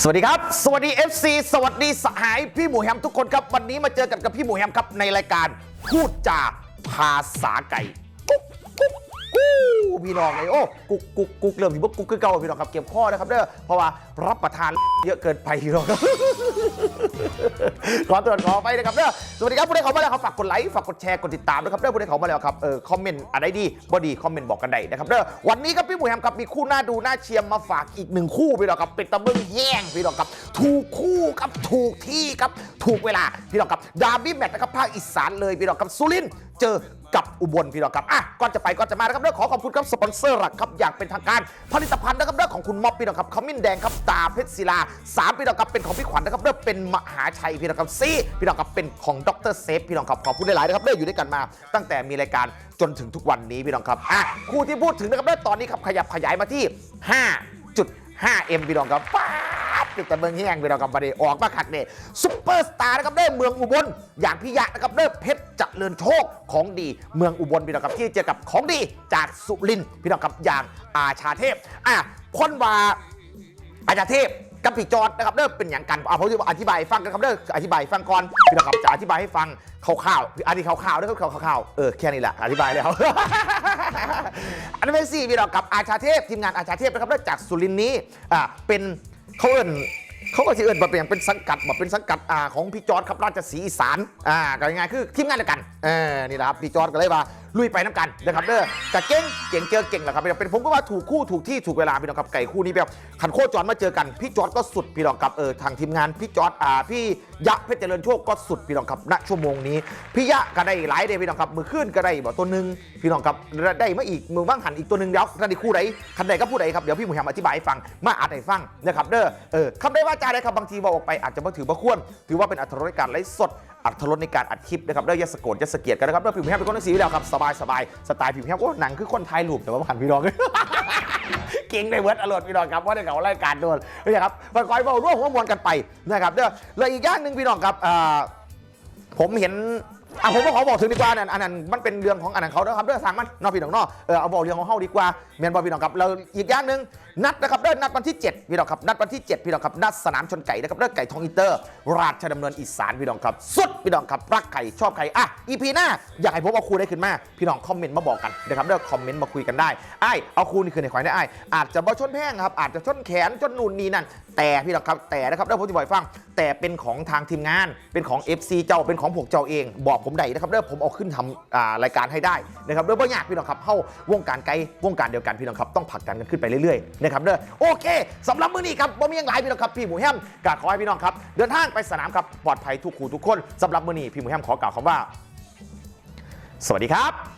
สวัสดีครับ สวัสดี FC สวัสดีสหายพี่หมูแฮมทุกคนครับ วันนี้มาเจอกันกับพี่หมูแฮมครับในรายการพูดจาภาษาไก่กุ๊กกุ๊กกู้พี่น้องไอ้โอ้กุ๊กกุ๊กกุ๊กเริ่มที่พวกกุ๊กคือเก่าพี่น้องครับเก็บข้อนะครับเด้อเพราะว่ารับประทานเยอะเกินไปพี่น้องครับ ขอตรวจขอไปนะครับเด้อสวัสดีครับผู้ใดเขามาแล้วครับฝากกดไลค์ฝากกดแชร์กดติดตามด้วยครับเด้อผู้ใดเขามาแล้วครับเออคอมเมนต์อะไรดีบ่ดีคอมเมนต์บอกกันได้นะครับเด้อวันนี้ครับพี่หมูแฮมครับมีคู่หน้าดูหน้าเชียร์มาฝากอีกหนึ่งคู่พี่น้องครับเป็นตะเบิงแย่งพี่น้องครับถูกคู่ครับถูกที่ครับถูกเวลาพี่น้องครับดาร์บี้แมตช์นะครับภาคอีสานเลยพี่น้องครับสุรินทร์เจอกับอุบลพี่น้องครับ อะ ก่อนจะไปก่อนจะมานะครับเรื่องขอขอบคุณครับสปอนเซอร์หลักครับ อย่างเป็นทางการ ผลิตภัณฑ์นะครับเรื่องของคุณม็อบพี่น้องครับขมิ้นแดงครับ ตาเพชรศิลาสามพี่น้องครับ เป็นของพี่ขวัญนะครับเรื่องเป็นมหาชัยพี่น้องครับซีพี่น้องครับเป็นของดรเซฟพี่น้องครับขอบคุณหลายๆนะครับเรื่องอยู่ด้วยกันมา ตั้งแต่มีรายการจนถึงทุกวันนี้พี่น้องครับอะคู่ที่พูดถึงนะครับเรื่องตอนนี้ครับขยับขยายมาที่ 5.5M พี่น้องครับป๊าดติดแต่เมืองแห้งพี่น้องครับประเดี๋ยวออกมาขัดเนี่ยซุปเปอร์สตาร์นะครับเด้เมืองอุบลอย่างพี่ยะนะครับเด้เพชรจัดเจริญโชคของดีเมืองอุบลพี่น้องครับที่เจอกับของดีจากสุรินทร์พี่น้องครับอย่างอาชาเทพอะพ้นว่าอาจารย์เทพ กับพี่จอดนะครับเริ่มเป็นอย่างกันเอาผมจะอธิบายฟังกันครับเริ่มอธิบายฟังก่อนพี่นะครับจะอธิบายให้ฟังคร่าวๆอันนี้คร่าวๆนะครับคร่าวๆเออแค่นี้แหละอธิบายแล้วอันนี้เป็นสี่พี่น้องกับอาชาเทพทีมงานอาชาเทพนะครับเริ่มจากสุรินทร์นี้อ่าเป็นเขาเอิ้นเขาก็จะเอิ้นมาเป็นอย่างเป็นสังกัดแบบเป็นสังกัดอ่าของพี่จอร์ดครับราชสีอีสานอ่าก็ยังไงคือทีมงานเดียวกันเออนี่นะครับพี่จอร์ดก็เลยมา ลุยไปน้ำกันนะครับเด้อแต่เก่งเก่งเจอเก่งแหละครับเป็นผมก็ว่าถูกคู่ถูกที่ถูกเวลาพี่น้องครับไก่คู่นี้แบบขันโคจรมาเจอกันพี่จอร์ดก็สุดพี่น้องครับเออทางทีมงานพี่จอร์ดอ่าพี่ยะเพชรเจริญโชคก็สุดพี่น้องครับณชั่วโมงนี้พี่ยะก็ได้หลายเดยพี่น้องครับมือขึ้นก็ได้บ่ตัวหนึ่งพี่น้องครับได้มาอีกมือบ้างหันอีกตัวหนึ่งเดี๋ยวท่านที่คู่ไหนคันใดก็ผู้ใดครับเดี๋ยวพี่หมูแฮมอธิบายให้ฟังมาอ่านให้ฟังนะครับเด้อเออคำได้ว่าจาได้ครับบางทีบอกออกไปอาจจะไม่ถือว่าควรถือว่าเป็นอัตรรในการไลฟ์สด อัตรรสในการอัดคลิปนะครับเด้ออยาสะโกดยาสะเกียดกันนะครับเด้อผิวแห้งเป็นคนหนังสีอยู่แล้วครับสบายสบายสไตล์ผิวแห้งโอ้หนังคือคนไทยรูปแต่ว่าขันพี่น้องเก่งในเวิร์ดอรรถพี่น้องครับว่าในเขารายการโดนนะครับคอยๆบาร่วมหัวมวลกันไปนะครับเด้อเลยอีกอย่างหนึ่งพี่น้องครับผมเห็น อะผมก็ขอบอกถึงดีกว่านั่นอันนั้นมันเป็นเรื่องของอันนั้นเขาเด้อครับเรื่องสั่งมันนอกพี่น้องนอกเออเอาบอกเรื่องของเฮาดีกว่าเมียนบอพี่น้องครับเราอีกอย่างหนึ่งนัดนะครับเด้อนัดวันที่ 7 พี่น้องครับนัดวันที่ 7 พี่น้องครับนัดสนามชนไก่นะครับเด้อไก่ทองอินเตอร์ ราชดำเนินอีสานพี่น้องครับสุดพี่น้องครับรักไก่ชอบไก่อะอีพีหน้าอยากให้ผมเอาคูได้ขึ้นมาพี่น้องคอมเมนต์มาบอกกันนะครับเด้อคอมเมนต์มาคุยกันได้ไอ้เอาคูนี่คือในควายได้ไอ้อาจจะบ่ชนแพงครับอาจจะชนแขนชนนู่นนี่นั่นแต่พี่น้องครับแต่นะครับเด้อผมจะบอกให้ฟังแต่เป็นของทางทีมงาน เป็นของ FC เจ้าเป็นของพวกเจ้าเอง บอกผมได้นะครับเด้อผมเอาขึ้นทำอ่ารายการให้ได้นะครับเด้อบ่ยากพี่น้องครับเข้าวงการไกลวงการเดียวกันพี่น้องครับต้องผลักดันกันขึ้นไปเรื่อยๆนะครับเด้อโอเคสำหรับมื้อนี้ครับบ่มีอย่างไรพี่น้องครับพี่หมูแฮมกาขอให้พี่น้องครับเดินทางไปสนามครับปลอดภัยทุกคู่ทุกคนสำหรับมื้อนี้พี่หมูแฮมขอกล่าวคำว่า สวัสดีครับ